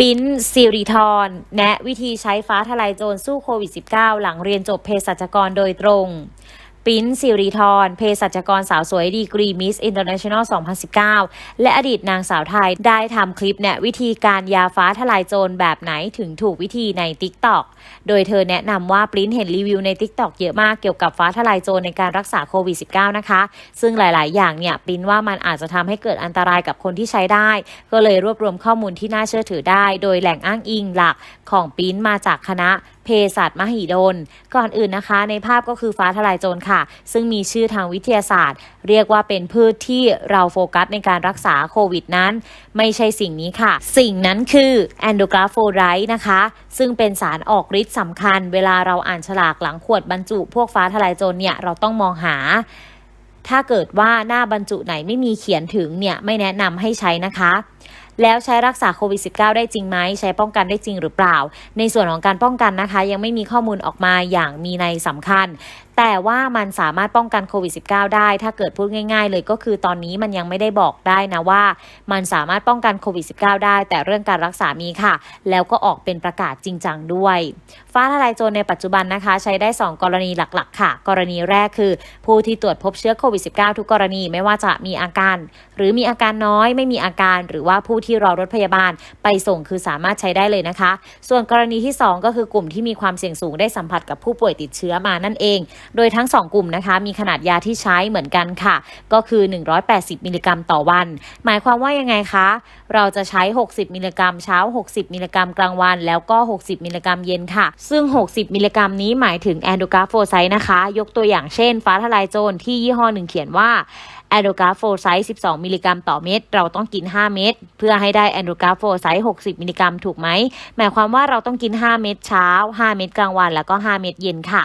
บินซิริทรแนะวิธีใช้ฟ้าทลายโจรสู้โควิด -19 หลังเรียนจบเภสัชกรโดยตรง ปิ้นซิริทรเภสัชกรสาวสวยดีกรีมิสอินเตอร์เนชั่นแนล 2019 และอดีตนางสาวไทยได้ทำคลิปแนะวิธีการยาฟ้าทลายโจรแบบไหนถึงถูกวิธีใน TikTok โดยเธอแนะนำว่าปริ้นเห็นรีวิวใน TikTok เยอะมากเกี่ยวกับฟ้าทลายโจรในการรักษาโควิด -19 นะคะ ซึ่งหลาย ๆ อย่างเนี่ยปริ้นว่ามันอาจจะทำให้เกิดอันตรายกับคนที่ใช้ได้ ก็เลยรวบรวมข้อมูลที่น่าเชื่อถือได้ โดยแหล่งอ้างอิงหลักของปริ้นมาจากคณะเภสัชมหิดล ก่อนอื่นนะคะ ในภาพก็คือฟ้าทลายโจรค่ะ ซึ่งมีชื่อทางวิทยาศาสตร์ เรียกว่าเป็นพืชที่เราโฟกัสในการรักษาโควิดนั้น ไม่ใช่สิ่งนี้ค่ะ สิ่งนั้นคือแอนโดกราโฟไรต์นะคะ ซึ่งเป็นสารออกฤทธิ์สำคัญ เวลาเราอ่านฉลากหลังขวดบรรจุ พวกฟ้าทลายโจรเนี่ยเราต้องมองหาถ้าเกิดว่าหน้าบรรจุไหนไม่มีเขียนถึงเนี่ยไม่แนะนำให้ใช้นะคะ แล้วใช้รักษาโควิด -19 ได้จริงไหมใช้ป้องกันได้จริงหรือเปล่า ในส่วนของการป้องกันนะคะ ยังไม่มีข้อมูลออกมาอย่างมีในยสำคัญ แต่ว่ามันสามารถป้องกันโควิด -19 ได้ ถ้าเกิดพูดง่าย ๆ เลยก็คือตอนนี้มันยังไม่ได้บอกได้นะว่า มันสามารถป้องกันโควิด -19 ได้ แต่เรื่องการรักษามีค่ะ แล้วก็ออกเป็นประกาศจริงจังด้วย ฟ้าทลายโจรในปัจจุบันนะคะ ใช้ได้ 2 กรณีหลักๆ ค่ะ กรณีแรกคือ ผู้ที่ตรวจพบเชื้อโควิด -19 ทุกกรณีไม่ว่าจะมีอาการ หรือมีอาการน้อยไม่มีอาการ หรือว่าผู้ที่รอรถพยาบาล ไปส่งคือสามารถใช้ได้เลยนะคะ ส่วนกรณีที่ 2 ก็คือกลุ่มที่มีความเสี่ยงสูงได้สัมผัสกับผู้ป่วยติดเชื้อมานั่นเองโดยทั้ง 2 กลุ่มนะคะ มีขนาดยาที่ใช้เหมือนกันค่ะ ก็คือ 180 มิลลิกรัมต่อวัน หมายความว่ายังไงคะ เราจะใช้ 60 มิลลิกรัมเช้า 60 มิลลิกรัมกลางวัน แล้วก็ 60 มิลลิกรัมเย็นค่ะ ซึ่ง 60 มิลลิกรัมนี้หมายถึงแอนโดกราโฟไซต์นะคะ ยกตัวอย่างเช่น ฟ้าทลายโจรที่ยี่ห้อหนึ่งเขียนว่าแอนโดกราโฟไซต์12 มิลลิกรัมต่อเม็ด เราต้องกิน 5 เม็ดเพื่อให้ได้แอนโดกราโฟไซต์60 มิลลิกรัมถูกไหม หมายความว่าเราต้องกิน 5 เม็ดเช้า 5 เม็ดกลางวัน แล้วก็ 5 เม็ดเย็นค่ะ